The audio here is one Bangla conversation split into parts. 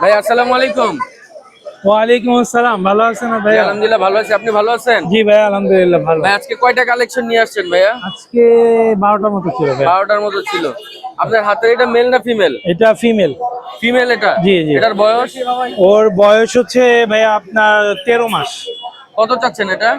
ভাই আসসালামু আলাইকুম। ওয়ালাইকুম আসসালাম ভালো আছেন ভাই আলহামদুলিল্লাহ ভালো আছি। আপনি ভালো আছেন? জি ভাই আলহামদুলিল্লাহ ভালো। ভাই আজকে কয়টা কালেকশন নিয়ে আসছেন ভাইয়া? আজকে বারোটার মতো ছিল ভাই বারোটার মতো ছিল। আপনার হাতে এটা মেল না ফিমেল এটা ফিমেল ফিমেল এটা? জি, জি। এটার বয়স? ওর বয়স হচ্ছে ভাই আপনার তেরো মাস। কত চাচ্ছেন এটা?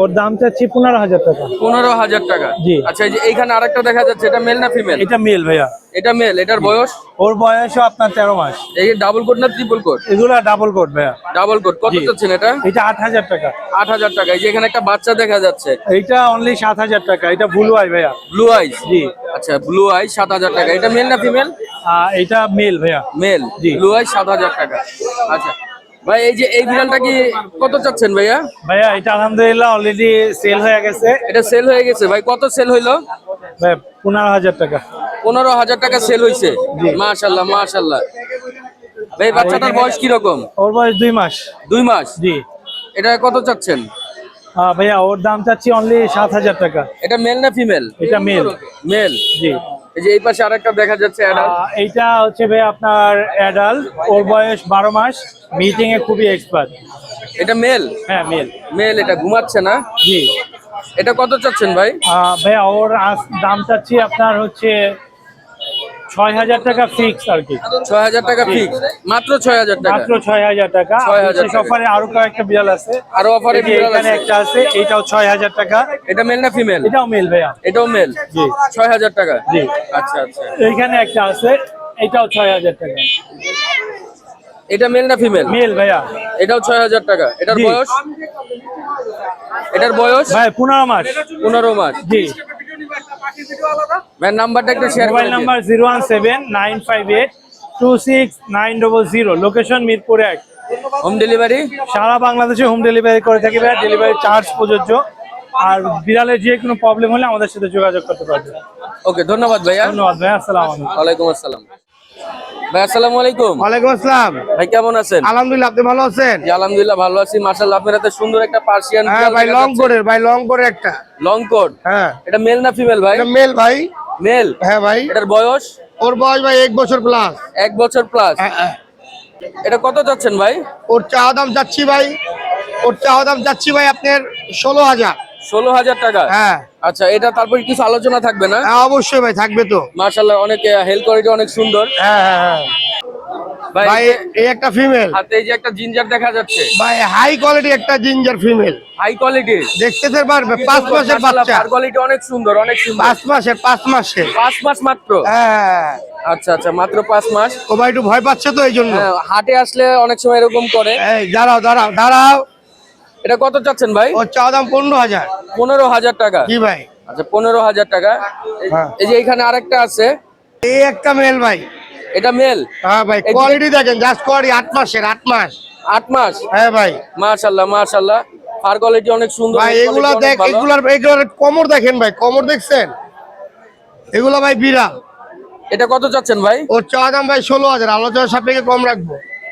ওর দাম চাচ্ছি পনেরো হাজার টাকা। পনেরো হাজার টাকা। জি। আচ্ছা এই যে এইখানে আরেকটা দেখা যাচ্ছে এটা মেল না ফিমেল এটা মেল ভাইয়া। এটা মেল এটার বয়স? ওর বয়সও আপনার তেরো মাস। এই ডাবল কোট না ট্রিপল কোট এগুলা ডাবল কোট ভাইয়া। ডাবল কোট কত চাচ্ছেন এটা? এটা আট হাজার টাকা। আট হাজার টাকা। এই যে এখানে একটা বাচ্চা দেখা যাচ্ছে। এইটা অনলি সাত হাজার টাকা। এটা ব্লু আই ভাইয়া। ব্লু আইস জি। আচ্ছা ব্লু আই সাত হাজার টাকা। এটা মেল না ফিমেল এটা মেল ভাইয়া। মেল জি। ব্লু আই সাত হাজার টাকা। আচ্ছা ভাই এই যে এই বিড়ালটা কি কত চাচ্ছেন ভাইয়া? ভাইয়া এটা আলহামদুলিল্লাহ অলরেডি সেল হয়ে গেছে। এটা সেল হয়ে গেছে। ভাই কত সেল হইল? ভাই পনেরো হাজার টাকা। পনেরো হাজার টাকা সেল হয়েছে মাশাল্লাহ মাশাল্লাহ ভাই বাচ্চাটার বয়স কীরকম? ওর বয়স দুই মাস। দুই মাস? জি। এটা কত চাচ্ছেন? ভাইয়া ওর দাম চাচ্ছি অনলি সাত হাজার টাকা। এটা মেল না ফিমেল এটা মেল মেল জি। এই যে এই পাশে আরেকটা দেখা যাচ্ছে adult। এইটা হচ্ছে ভাই আপনার অ্যাডাল্ট ওর বয়স বারো মাস মিটিং এ খুবই এক্সপার্ট এটা মেল হ্যাঁ মেল মেল এটা ঘুমাচ্ছে না? জি। এটা কত চাচ্ছেন ভাই? ভাইয়া ওর দাম চাচ্ছি আপনার হচ্ছে ছয় হাজার টাকা ফিক্স আর কি। ছয় হাজার টাকা ফিক্স মাত্র ছয় হাজার টাকা। মাত্র ছয় হাজার টাকা। 6,000 বিশেষ অফারে আরও কয়েকটা বিড়াল আছে। আরও অফারে এখানে একটা আছে এইটাও ছয় হাজার টাকা। এটা মেল না ফিমেল এটাও মেল ভাইয়া। এটাও মেল জি। ছয় হাজার টাকা? জি। আচ্ছা আচ্ছা। এইখানে একটা আছে এটাও ছয় হাজার টাকা। এটা মেল না ফিমেল মেল ভাইয়া। এটাও ছয় হাজার টাকা। এটার বয়স? এটার বয়স? ভাই পনেরো মাস। পনেরো মাস। জি। নাম্বারটা একটু share mobile number zero one seven nine five eight two six nine double zero location Mirpur এক। হোম ডেলিভারি সারা বাংলাদেশে হোম ডেলিভারি করে থাকি ভাই ডেলিভারি চার্জ প্রযোজ্য। আর বিড়ালের যে কোনো প্রবলেম হলে আমাদের সাথে যোগাযোগ করতে পারবে। ওকে ধন্যবাদ ভাইয়া। ধন্যবাদ ভাই আসসালাম আলাইকুম। আসসালাম। ভাই আসসালামু আলাইকুম। ওয়ালাইকুম আসসালাম। ভাই কেমন আছেন? আলহামদুলিল্লাহ আপনি ভালো আছেন? জি আলহামদুলিল্লাহ ভালো আছি। মাশাআল্লাহ আপনার হাতে সুন্দর একটা পার্সিয়ান হ্যাঁ ভাই লং কোটের ভাই লং একটা। লং কোট হ্যাঁ। এটা মেল না ফিমেল ভাই? এটা মেল ভাই। মেল হ্যাঁ ভাই। এটার বয়স? ওর বয়স ভাই এক বছর প্লাস এক বছর প্লাস এটা কত যাচ্ছেন ভাই? ওর দাম যাচ্ছি ভাই। ওর দাম যাচ্ছি ভাই আপনার ষোলো ষোলো টাকা। হ্যাঁ। আচ্ছা এটা তারপর কিছু আলোচনা থাকবে না? হ্যাঁ অবশ্যই ভাই থাকবে তো। মাশাআল্লাহ অনেক হেলথ কোয়ালিটি অনেক সুন্দর। হ্যাঁ হ্যাঁ হ্যাঁ। ভাই এই একটা ফিমেল হাতে এই যে একটা জিঞ্জার দেখা যাচ্ছে। ভাই হাই কোয়ালিটি একটা জিঞ্জার ফিমেল হাই কোয়ালিটি পারবে মাসের বাচ্চা। কোয়ালিটি অনেক সুন্দর অনেক সুন্দর। মাসের পাঁচ মাস মাত্র? হ্যাঁ। আচ্ছা আচ্ছা মাত্র পাঁচ মাস। ও ভাই একটু ভয় পাচ্ছে তো এই জন্য। হ্যাঁ, হাটে আসলে অনেক সময় এরকম করে। এই দাঁড়াও দাঁড়াও দাঁড়াও। এটা কত চাচ্ছেন ভাই? চাওয়া দাম পনেরো হাজার। পনেরো হাজার টাকা। কি ভাই? আচ্ছা পনেরো হাজার টাকা। এই- হ্যাঁ। যে এখানে আরেকটা আছে। এই একটা মেল ভাই। এটা মেল? হ্যাঁ ভাই কোয়ালিটি দেখেন জাস্ট কোয়ালিটি আট মাসের আট মাস। আট মাস? হ্যাঁ ভাই। মাশাল্লাহ মাশাল্লাহ। ফার কোয়ালিটি অনেক সুন্দর ভাই এগুলা দেখ। এগুলার এগুলার কোমর দেখেন ভাই কোমর দেখছেন? এগুলা ভাই বিড়াল। এটা কত চাচ্ছেন ভাই? ওর চা দাম ভাই ষোলো হাজার আলোচনার সাপেক্ষে কম রাখব।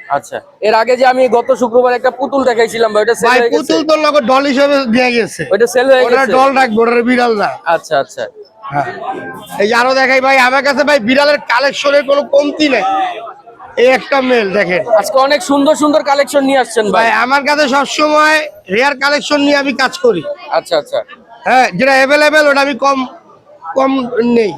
আচ্ছা। এর আগে যে আমি গত শুক্রবার একটা পুতুল দেখাইছিলাম ভাই ওটা সেল হয়ে গেছে? পুতুল লোক ডল হিসেবে দিয়ে গেছে। ওইটা সেল হয়ে ওটা ডল রাখব ওটা বিড়াল না আচ্ছা আচ্ছা। হ্যাঁ। এই আরও দেখাই ভাই আমার কাছে ভাই বিড়ালের কালেকশনের কোনো কমতি নেই। এই একটা মেল দেখেন। আজকে অনেক সুন্দর সুন্দর কালেকশন নিয়ে আসছেন ভাই। ভাই আমার কাছে সবসময় রেয়ার কালেকশন নিয়ে আমি কাজ করি। আচ্ছা আচ্ছা। হ্যাঁ যেটা অ্যাভেলেবেল ওটা আমি কম কম নেই।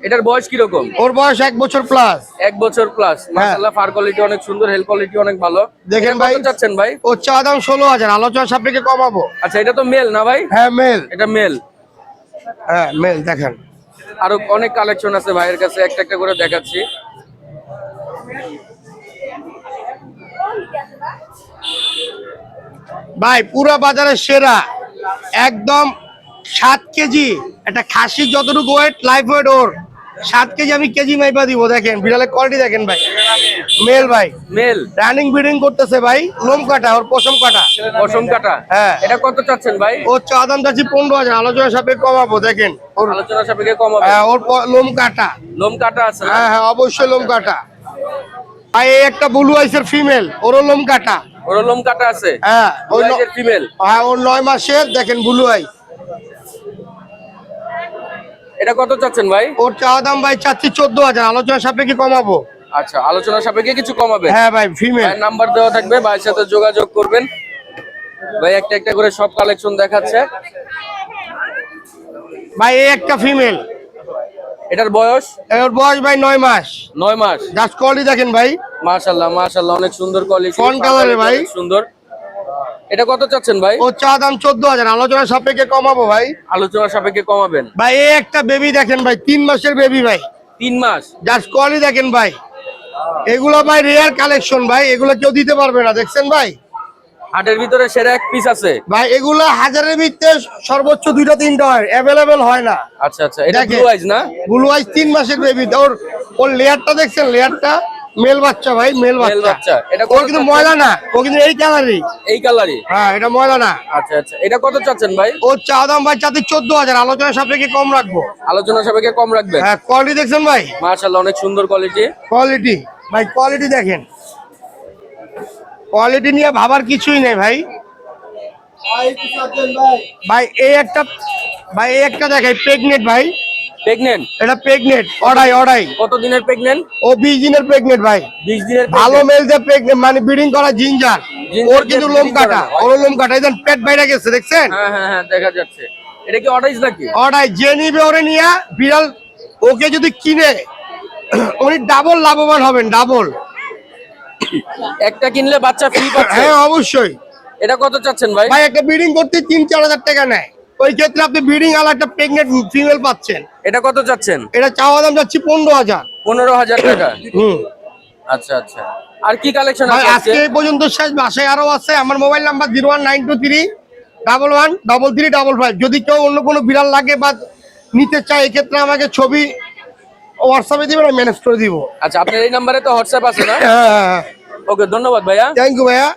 এটার বয়স কীরকম? ওর বয়স এক বছর প্লাস এক বছর প্লাস মাশাআল্লাহ ফার কোয়ালিটি অনেক সুন্দর হেল কোয়ালিটি অনেক ভালো। দেখেন ভাই। কত চাচ্ছেন ভাই? ওর চা দাম ষোলো হাজার আলোচনা সাপেক্ষে কমাবো। আচ্ছা এটা তো মেল না ভাই? হ্যাঁ মেল এটা মেল হ্যাঁ মেল দেখেন। আরও অনেক কালেকশন আছে ভাইয়ের কাছে একটা একটা করে দেখাচ্ছি। ভাই পুরো বাজারের সেরা। একদম সাত কেজি। একটা খাসি যতটুকু ওয়েট লাইফ ওয়েট ওর। সাত কেজি আমি কেজি মাইপা দিব দেখেন বিড়ালের কোয়ালিটি দেখেন ভাই। মেল ভাই। মেল? রানিং ব্রিডিং করতেছে ভাই লোম কাটা ওর পশম কাটা। পশম কাটা? হ্যাঁ। এটা কত চাচ্ছেন ভাই? ওর চা দাম চাচ্ছি পনেরো হাজার আলোচনা সাপেক্ষে কমাবো দেখেন ওর আলোচনা সাপেক্ষে কম হবে হ্যাঁ, ওর লোম কাটা। লোম কাটা আছে হ্যাঁ হ্যাঁ অবশ্যই লোম কাটা। এই একটা ব্লু আইসের ফিমেল ওরও লোম কাটা। ওর লোম কাটা আছে? হ্যাঁ ওই ফিমেল হ্যাঁ ওর নয় মাসের দেখেন ব্লু আই এটা কত চাচ্ছেন ভাই? ওর চাওয়া দাম ভাই চাচ্ছি চোদ্দ হাজার। আলোচনা সাপেক্ষে কমাবো। আচ্ছা আলোচনা সাপেক্ষে কিছু কমাবে? হ্যাঁ ভাই ফিমেল নাম্বার দেওয়া থাকবে ভাইয়ের সাথে যোগাযোগ করবেন। ভাই একটা একটা করে সব কালেকশন দেখাচ্ছে। ভাই এই একটা ফিমেল এটার বয়স? এর বয়স ভাই নয় মাস। নয় মাস। জাস্ট কোয়ালিটি দেখেন ভাই। মাশাল্লাহ মাশাল্লাহ অনেক সুন্দর কোয়ালিটি colour এ ভাই। সুন্দর। এটা কত চাচ্ছেন ভাই? ও চা দাম চোদ্দ হাজার। আলোচনা সাপেক্ষে কমাবো ভাই। আলোচনা সাপেক্ষে কমাবেন? ভাই এই একটা বেবি দেখেন ভাই তিন মাসের বেবি ভাই। তিন মাস? জাস্ট কোয়ালিটি দেখেন ভাই। এগুলো ভাই রেয়ার কালেকশন ভাই এগুলো কেউ দিতে পারবে না দেখছেন ভাই? হাটের ভিতরে সেরা এক পিস আছে। ভাই এগুলো হাজারের ভিতরে সর্বোচ্চ দুইটা তিনটা হয় অ্যাভেলেবেল হয় না। আচ্ছা আচ্ছা এটা। ব্লু আইজ না? ব্লু আইস তিন মাসের বেবি ওর ওর লেয়ারটা দেখছেন লেয়ারটা মেল বাচ্চা ভাই মেল বাচ্চা। এটা ওর কিন্তু ময়লা না ও কিন্তু এই কালারই এই কালারই হ্যাঁ এটা ময়লা না। আচ্ছা আচ্ছা। এটা কত চাচ্ছেন ভাই? ও চা দাম ভাই চাতে চোদ্দ হাজার। আলোচনা সাপেক্ষে কম রাখব। আলোচনা সাপেক্ষে কম রাখবেন? হ্যাঁ কোয়ালিটি দেখছেন ভাই? মাশাল্লাহ অনেক সুন্দর কোয়ালিটি কোয়ালিটি ভাই কোয়ালিটি দেখেন। কোয়ালিটি নিয়ে ভাবার কিছুই নেই ভাই। ভাই এই একটা ভাই এই একটা দেখাই প্রেগনেন্ট ভাই। এটা অড়াই অড়াই। কত দিনের ও বিশ দিনের প্রেগনেন্ট ভাই। বিশ দিনের ভালো মেল যে মানে ব্রিডিং করা জিঞ্জার ওর কিন্তু লোম কাটা ওর লোম কাটা। পেট বাইরে গেছে দেখছেন? হ্যাঁ হ্যাঁ হ্যাঁ দেখা যাচ্ছে। এটা কি নাকি? অড়াই যে নিবে ওরে নিয়ে বিড়াল ওকে যদি কিনে উনি ডাবল লাভবান হবেন ডাবল একটা কিনলে বাচ্চা ফ্রি পাচ্ছে? হ্যাঁ অবশ্যই। এটা কত চাচ্ছেন ভাই? ভাই একটা ব্রিডিং করতে তিন চার হাজার টাকা নেয়। ওই ক্ষেত্রে আপনি ব্রিডিং আলা একটা প্রেগনেন্ট ফিমেল পাচ্ছেন। এটা কত চাচ্ছেন? এটা চাওয়া দাম যাচ্ছে পনেরো হাজার। পনেরো হাজার টাকা। হুম। আচ্ছা আচ্ছা। আর কি কালেকশন আছে আজকে? আজকে এই পর্যন্ত শেষ বাসায় আরও আছে। আমার mobile number zero one nine two three double one double three double five যদি কেউ অন্য কোনো বিড়াল লাগে বা নিতে চায় এক্ষেত্রে আমাকে ছবি হোয়াটসঅ্যাপে দিবেন আমি ম্যানেজ করে দিব। আচ্ছা আপনার এই নাম্বারে তো হোয়াটসঅ্যাপ আছে না? হ্যাঁ ওকে ধন্যবাদ ভাইয়া। থ্যাংক ইউ ভাইয়া।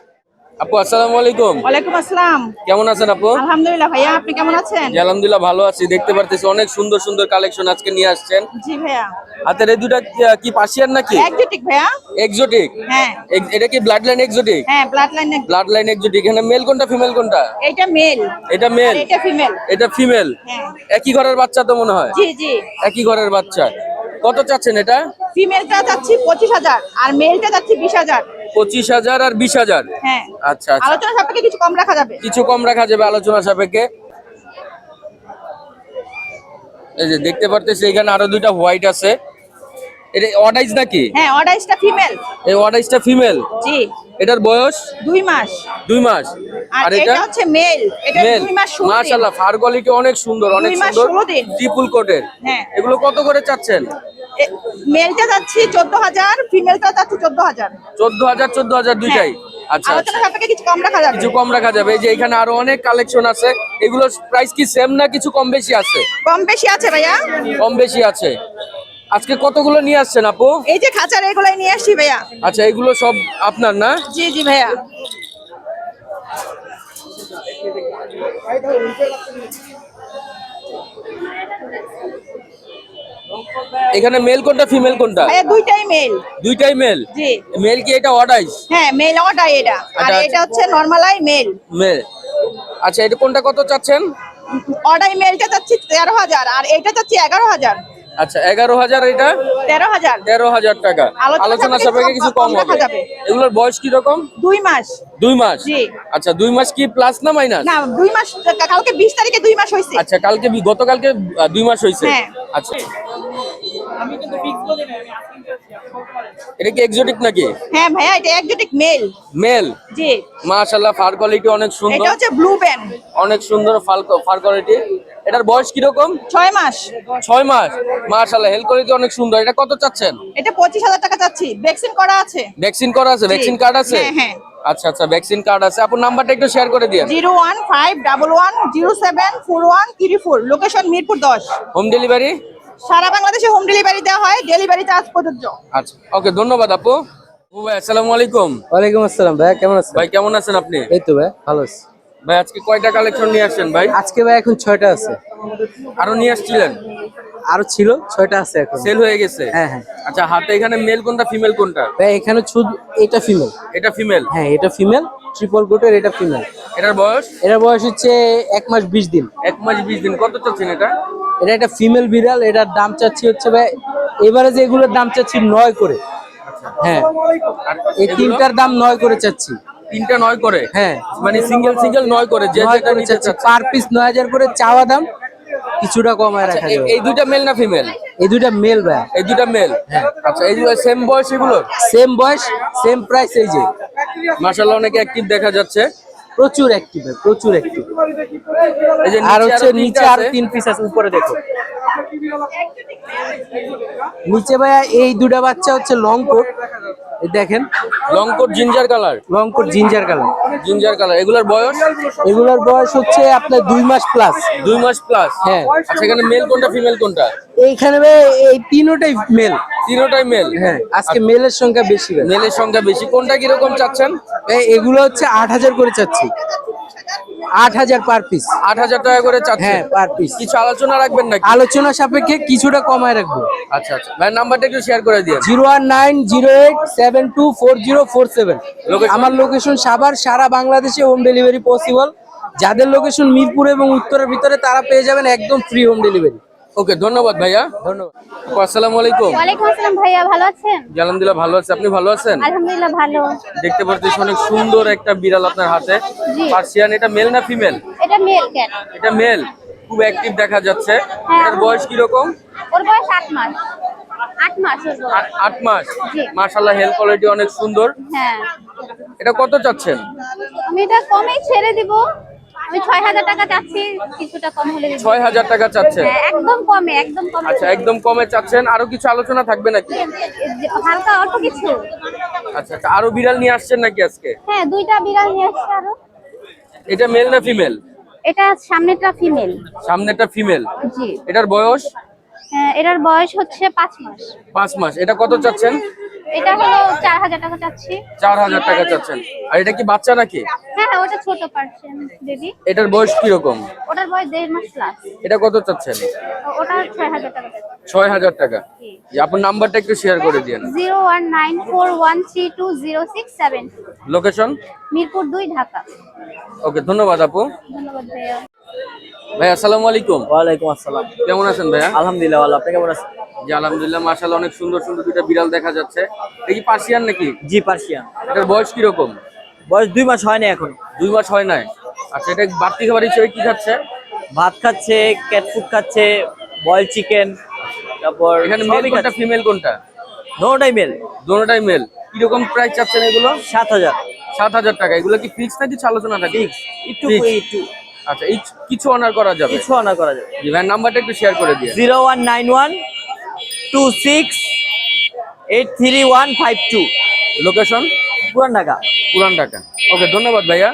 আপু আসসালামু আলাইকুম। ওয়ালাইকুম আসসালাম। কেমন আছেন আপু? আলহামদুলিল্লাহ ভাইয়া আপনি কেমন আছেন? জি, আলহামদুলিল্লাহ ভালো আছি। দেখতে পারতেছি অনেক সুন্দর সুন্দর কালেকশন আজকে নিয়ে আসছেন। জি ভাইয়া। হাতের এই দুটা কি- পার্সিয়ান নাকি? একজোটিক ভাইয়া। এক্সোটিক হ্যাঁ। এটা কি ব্লাড লাইন এক্সোটিক হ্যাঁ blood line blood line exotic এখানে মেল কোনটা ফিমেল কোনটা? এইটা মেল এটা মেল এটা ফিমেল এটা ফিমেল হ্যাঁ। একই ঘরের বাচ্চা তো মনে হয়? জি জি। একই ঘরের বাচ্চা। কত চাচ্ছেন এটা? ফিমেলটা যাচ্ছি পঁচিশ হাজার আর মেলটা যাচ্ছি বিশ হাজার। পঁচিশ হাজার আর বিশ হাজার। হ্যাঁ। আচ্ছা আচ্ছা। আলোচনা সাপেক্ষে কিছু কম রাখা যাবে? কিছু কম রাখা যাবে আলোচনা সাপেক্ষে। এই যে দেখতে পারতেছি এখানে আরও দুইটা হোয়াইট আছে। এটা অডাইজ নাকি? হ্যাঁ ফিমেল এই অডাইজটা ফিমেল জি। এটার বয়স? দুই মাস। দুই মাস। আর এটা হচ্ছে মেল এটা মাস। মাশাআল্লাহ ফার কোয়ালিটি অনেক সুন্দর অনেক সুন্দর। ট্রিপল কোটের হ্যাঁ। এগুলো কত করে চাচ্ছেন? মেলটা যাচ্ছি চোদ্দ হাজার ফিমেলটা যাচ্ছি চোদ্দ হাজার। চোদ্দ হাজার চোদ্দ হাজার দুইটাই? আচ্ছা আলোচনা আচ্ছা। সাপেক্ষে কিছু কম রাখা যাবে। কিছু কম রাখা যাবে। এই যে এখানে আরও অনেক কালেকশন আছে। এগুলো প্রাইস কি সেম না কিছু কম বেশি আছে? কম বেশি আছে ভাইয়া। কম বেশি আছে। আজকে কতগুলো নিয়ে আসছেন আপু? এই যে খাঁচার এগুলাই নিয়ে আসছি ভাইয়া। আচ্ছা এগুলো সব আপনার না? জি জি ভাইয়া। এখানে মেল কোনটা ফিমেল কোনটা? দুইটাই মেল দুইটাই মেল জি। মেল কি এটা অডাইস হ্যাঁ মেল ওটাই এটা। আর আচ্ছা, এটা হচ্ছে নর্মালাই মেল মেল আচ্ছা এটা কোনটা কত চাচ্ছেন? অর্ডাই মেলটা চাচ্ছি তেরো হাজার আর এটা চাচ্ছি এগারো হাজার। আচ্ছা এগারো হাজার এটা? তেরো হাজার। তেরো হাজার টাকা। আলোচনা সাপেক্ষে কিছু কম হবে। এগুলোর বয়স কি রকম দুই মাস। দুই মাস? জি। আচ্ছা দুই মাস কি প্লাস না মাইনাস না দুই মাস কালকে বিশ তারিখে দুই মাস হয়েছে আচ্ছা কালকে গতকালকে দুই মাস হয়েছে হ্যাঁ। আচ্ছা। এটা কি এক্সোটিক নাকি? হ্যাঁ ভাইয়া এটা একজোটিক মেল মেল জি। মাশাআল্লাহ ফার কোয়ালিটি অনেক সুন্দর। এটা হচ্ছে ব্লু ব্যান্ড অনেক সুন্দর ফার ফার কোয়ালিটি এটার বয়স কি রকম ছয় মাস। ছয় মাস। মাশাআল্লাহ হেল কোয়ালিটি অনেক সুন্দর। এটা কত চাচ্ছেন? এটা পঁচিশ হাজার টাকা চাচ্ছি। ভ্যাকসিন করা আছে। ভ্যাকসিন করা আছে? ভ্যাকসিন কার্ড আছে? হ্যাঁ, হ্যাঁ। আচ্ছা আচ্ছা ভ্যাকসিন কার্ড আছে। আপনার নাম্বারটা একটু শেয়ার করে দিন zero one five double one zero seven four one three four. Location Mirpur দশ। হোম ডেলিভারি সারা বাংলাদেশে হোম ডেলিভারি দেওয়া হয় ডেলিভারি চার্জ প্রযোজ্য। আচ্ছা ওকে ধন্যবাদ আপু। ও ভাই আসসালামু আলাইকুম। ওয়ালাইকুম আসসালাম ভাইয়া কেমন আছেন? ভাই কেমন আছেন আপনি? এই তো ভাই ভালো আছি। ভাই আজকে কয়টা কালেকশন নিয়ে আসছেন ভাই? আজকে ভাই এখন ছয়টা আছে। আরও নিয়ে আসছিলেন? আরও ছিল ছয়টা আছে এখন। সেল হয়ে গেছে? হ্যাঁ হ্যাঁ। আচ্ছা হাতে এখানে মেল কোনটা ফিমেল কোনটা? ভাই এখানে শুধু এটা ফিমেল এটা ফিমেল হ্যাঁ এটা ফিমেল ট্রিপল কোটের এটা ফিমেল এটার বয়স? এটার বয়স হচ্ছে এক মাস বিশ দিন। এক মাস বিশ দিন। কত চাচ্ছেন এটা? এটা একটা ফিমেল বিড়াল এটার দাম চাচ্ছি হচ্ছে ভাই এবারে যে এগুলোর দাম চাচ্ছি নয় করে। হ্যাঁ। এই তিনটার দাম নয় করে চাচ্ছি। তিনটা নয় করে? হ্যাঁ। মানে সিঙ্গেল সিঙ্গেল নয় করে যে যেটা নিতে চাচ্ছি। পার পিস নয় হাজার করে চাওয়া দাম কিছুটা কমায় রাখা এই- যাবে। এই দুইটা মেল না ফিমেল এই দুইটা মেল ভাই। এই দুইটা মেল হ্যাঁ। আচ্ছা এই দুটো সেম বয়স এগুলো সেম বয়স সেম প্রাইস এই যে। মাশাআল্লাহ অনেক অ্যাক্টিভ দেখা যাচ্ছে। প্রচুর অ্যাক্টিভ প্রচুর অ্যাক্টিভ এই যে আর হচ্ছে নিচে আর তিন পিস আছে উপরে দেখো। নিচে ভাইয়া এই দুটা বাচ্চা হচ্ছে লং কোট দেখেন long coat ginger colour. Long coat ginger colour. Ginger colour. এগুলার বয়স? এগুলার বয়স হচ্ছে আপনার দুই মাস প্লাস দুই মাস প্লাস হ্যাঁ। আচ্ছা এখানে মেল কোনটা ফিমেল কোনটা? এইখানে ভাই এই তিনোটাই মেল তিনোটাই মেল হ্যাঁ আজকে মেলের সংখ্যা বেশি মেলের সংখ্যা বেশি। কোনটা কীরকম চাচ্ছেন? এই এগুলো হচ্ছে আট হাজার করে চাচ্ছি। আট হাজার পার পিস আট হাজার টাকা করে চাচ্ছেন? হ্যাঁ পার পিস কিছু আলোচনা রাখবেন নাকি? আলোচনা সাপেক্ষে কিছুটা কমায় রাখব। আচ্ছা আচ্ছা। ভাই নাম্বারটা একটু শেয়ার করে দিন zero one nine zero eight seven two four zero four seven. আমার লোকেশন সাবার সারা বাংলাদেশে হোম ডেলিভারি পসিবল যাদের লোকেশন মিরপুর এবং উত্তরের ভিতরে তারা পেয়ে যাবেন একদম ফ্রি হোম ডেলিভারি ওকে ধন্যবাদ ভাইয়া। ধন্যবাদ। আসসালামু আলাইকুম। ওয়ালাইকুম আসসালাম ভাইয়া ভালো আছেন? জি, আলহামদুলিল্লাহ ভালো আছে। আপনি ভালো আছেন? আলহামদুলিল্লাহ ভালো। দেখতে পাচ্ছি অনেক সুন্দর একটা বিড়াল আপনার হাতে। পার্সিয়ান এটা মেল না ফিমেল এটা মেল ক্যাট এটা মেল খুব অ্যাক্টিভ দেখা যাচ্ছে। হ্যাঁ। এর বয়স কীরকম? ওর বয়স আট মাস। আট মাস ওর বয়স। আট- আট মাস। জি। মাশাল্লাহ হেলথ কোয়ালিটি অনেক সুন্দর। হ্যাঁ। এটা কত চাচ্ছেন? আমি এটা কমেই ছেড়ে দিব। আমি ছয় হাজার টাকা চাচ্ছি কিছুটা কম হলে দিব ছয় হাজার টাকা চাচ্ছেন? হ্যাঁ একদম কমে একদম কমে। আচ্ছা একদম কমে চাচ্ছেন। আরও কিছু আলোচনা থাকবে নাকি? হালকা অল্প কিছু। আচ্ছা আচ্ছা আরও বিড়াল নিয়ে আসছেন নাকি আজকে? হ্যাঁ দুইটা বিড়াল নিয়ে আসছে আরও। এটা মেল না ফিমেল? এটা সামনেটা ফিমেল। সামনেটা ফিমেল। জি। এটার বয়স? হ্যাঁ এটার বয়স হচ্ছে পাঁচ মাস। পাঁচ মাস। এটা কত চাচ্ছেন? এটা হলো চার হাজার টাকা চাচ্ছি। চার হাজার টাকা চাচ্ছেন। আর এটা কি বাচ্চা নাকি? হ্যাঁ হ্যাঁ ওটা ছোট পার্সেন বেবি এটার বয়স কীরকম? ওটার বয়স দেড় মাস প্লাস এটা কত চাচ্ছেন? ওটা ছয় হাজার টাকা ছয় হাজার টাকা। জি, আপনার নাম্বারটা একটু শেয়ার করে দিন zero one nine four one three two zero six seven. Location Mirpur দুই ঢাকা। ওকে ধন্যবাদ আপু। ধন্যবাদ ভাইয়া। ভাই আসসালামু আলাইকুম। ওয়ালাইকুম আসসালাম। কেমন আছেন ভাইয়া? আলহামদুলিল্লাহ ভালো। আপনি কেমন আছেন? জি আলহামদুলিল্লাহ মাশাআল্লাহ অনেক সুন্দর সুন্দর দুইটা বিড়াল দেখা যাচ্ছে। এটা কি পার্সিয়ান নাকি? জি পার্সিয়ান। এটার বয়স কীরকম? বয়স দুই মাস হয়নি এখন। দুই মাস হয় নাই? আচ্ছা এটা বাড়তি খাবার হিসেবে কি খাচ্ছে? ভাত খাচ্ছে ক্যাট ফুড খাচ্ছে বয়েল চিকেন তারপর এখানে মেল কোনটা ফিমেল কোনটা? দুটাই মেল দোনোটাই মেল কীরকম প্রাইস চাচ্ছেন এগুলো? সাত হাজার। সাত হাজার টাকা। এগুলো কি ফিক্স না কিছু আলোচনা থাকে একটু একটু। আচ্ছা এই কিছু অনার করা যাবে? কিছু অনার করা যাবে। জি ভাই নাম্বারটা একটু শেয়ার করে দিয়ে zero one nine one two six eight three one five two. Location Puran Dhaka. Puran Dhaka. ওকে ধন্যবাদ ভাইয়া।